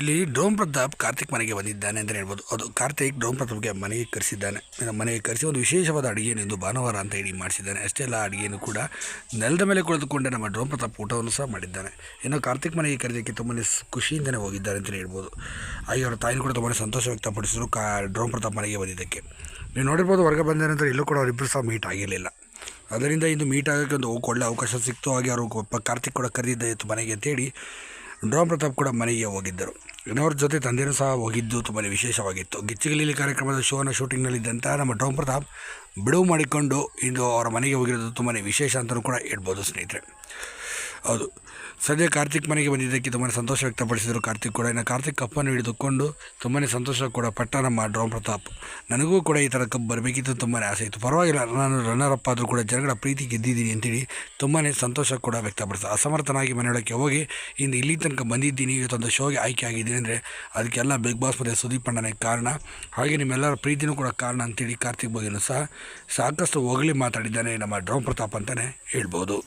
ಇಲ್ಲಿ ಡೋಮ್ ಪ್ರತಾಪ್ ಕಾರ್ತಿಕ್ ಮನೆಗೆ ಬಂದಿದ್ದಾನೆ ಅಂತ ಹೇಳ್ಬೋದು. ಅದು ಕಾರ್ತಿಕ್ ಡೋಮ್ ಪ್ರತಾಪ್ಗೆ ಮನೆಗೆ ಕರೆಸಿದ್ದಾನೆ. ಮನೆಗೆ ಕರೆಸಿ ಒಂದು ವಿಶೇಷವಾದ ಅಡುಗೆಯನ್ನು ಎಂದು ಭಾನುವಾರ ಅಂತ ಹೇಳಿ ಮಾಡಿಸಿದ್ದಾನೆ. ಅಷ್ಟೇ ಅಲ್ಲ ಅಡುಗೆಯನ್ನು ಕೂಡ ನೆಲದ ಮೇಲೆ ಕುಳಿತುಕೊಂಡೆ ನಮ್ಮ ಡೋಮ್ ಪ್ರತಾಪ್ ಊಟವನ್ನು ಸಹ ಮಾಡಿದ್ದಾನೆ. ಇನ್ನು ಕಾರ್ತಿಕ್ ಮನೆಗೆ ಕರೆದಕ್ಕೆ ತುಂಬಾ ಖುಷಿಯಿಂದಲೇ ಹೋಗಿದ್ದಾರೆ ಅಂತಲೇ ಹೇಳ್ಬೋದು. ಹಾಗೆ ಅವರ ತಾಯಿನೂ ಕೂಡ ತುಂಬಾ ಸಂತೋಷ ವ್ಯಕ್ತಪಡಿಸಿದ್ರು ಕಾ ಡ್ರೋಮ್ ಪ್ರತಾಪ್ ಮನೆಗೆ ಬಂದಿದ್ದಕ್ಕೆ. ನೀವು ನೋಡಿರ್ಬೋದು ಹೊರಗೆ ಬಂದ ನಂತರ ಇಲ್ಲೂ ಕೂಡ ಅವರಿಬ್ಬರು ಸಹ ಮೀಟ್ ಆಗಿರಲಿಲ್ಲ. ಅದರಿಂದ ಇಂದು ಮೀಟ್ ಆಗೋಕ್ಕೆ ಒಂದು ಒಳ್ಳೆ ಅವಕಾಶ ಸಿಕ್ತು. ಹಾಗೆ ಅವರು ಕಾರ್ತಿಕ್ ಕೂಡ ಕರೆದಿದ್ದ ಮನೆಗೆ ಅಂತೇಳಿ ಡ್ರೋಮ್ ಪ್ರತಾಪ್ ಕೂಡ ಮನೆಗೆ ಹೋಗಿದ್ದರು. ಇನ್ನವ್ರ ಜೊತೆ ತಂದೆಯೂ ಸಹ ಹೋಗಿದ್ದು ತುಂಬಾ ವಿಶೇಷವಾಗಿತ್ತು. ಗಿಚ್ಚಿಗಲೀಲಿ ಕಾರ್ಯಕ್ರಮದ ಶೋನ ಶೂಟಿಂಗ್ನಲ್ಲಿದ್ದಂಥ ನಮ್ಮ ಡೋಮ್ ಪ್ರತಾಪ್ ಬಿಡುವು ಮಾಡಿಕೊಂಡು ಇಂದು ಅವರ ಮನೆಗೆ ಹೋಗಿರೋದು ತುಂಬಾ ವಿಶೇಷ ಅಂತಲೂ ಕೂಡ ಹೇಳ್ಬೋದು ಸ್ನೇಹಿತರೆ. ಹೌದು. ಸದ್ಯ ಕಾರ್ತಿಕ್ ಮನೆಗೆ ಬಂದಿದ್ದಕ್ಕೆ ತುಂಬಾ ಸಂತೋಷ ವ್ಯಕ್ತಪಡಿಸಿದರು ಕಾರ್ತಿಕ್ ಕೂಡ. ಇನ್ನು ಕಾರ್ತಿಕ್ ಕಪ್ಪನ್ನು ಹಿಡಿದುಕೊಂಡು ತುಂಬಾ ಸಂತೋಷ ಕೂಡ ಪಟ್ಟ ನಮ್ಮ ಡ್ರೋಮ್ ಪ್ರತಾಪ್. ನನಗೂ ಕೂಡ ಈ ಥರ ಕಪ್ ಬರಬೇಕಿತ್ತು ತುಂಬಾ ಆಸೆ ಇತ್ತು. ಪರವಾಗಿಲ್ಲ, ನಾನು ರನ್ನರ್ ಅಪ್ ಆದರೂ ಕೂಡ ಜನಗಳ ಪ್ರೀತಿ ಗೆದ್ದಿದ್ದೀನಿ ಅಂತೇಳಿ ತುಂಬಾ ಸಂತೋಷ ಕೂಡ ವ್ಯಕ್ತಪಡಿಸ್ತಾ ಅಸಮರ್ಥನಾಗಿ ಮನೆಯೊಳಕ್ಕೆ ಹೋಗಿ ಇಂದು ಇಲ್ಲಿ ತನಕ ಬಂದಿದ್ದೀನಿ, ಇವತ್ತೊಂದು ಶೋಗೆ ಆಯ್ಕೆ ಆಗಿದ್ದೀನಿ ಅಂದರೆ ಅದಕ್ಕೆಲ್ಲ ಬಿಗ್ ಬಾಸ್ ಮತ್ತು ಸುದೀಪ್ ಅಣ್ಣನೇ ಕಾರಣ. ಹಾಗೆ ನಿಮ್ಮೆಲ್ಲರ ಪ್ರೀತಿನೂ ಕೂಡ ಕಾರಣ ಅಂತೇಳಿ ಕಾರ್ತಿಕ್ ಬಗ್ಗೆನೂ ಸಹ ಸಾಕಷ್ಟು ಹೊಗಳಿ ಮಾತಾಡಿದ್ದಾನೆ ನಮ್ಮ ಡ್ರೋಮ್ ಪ್ರತಾಪ್ ಅಂತಲೇ ಹೇಳ್ಬೋದು.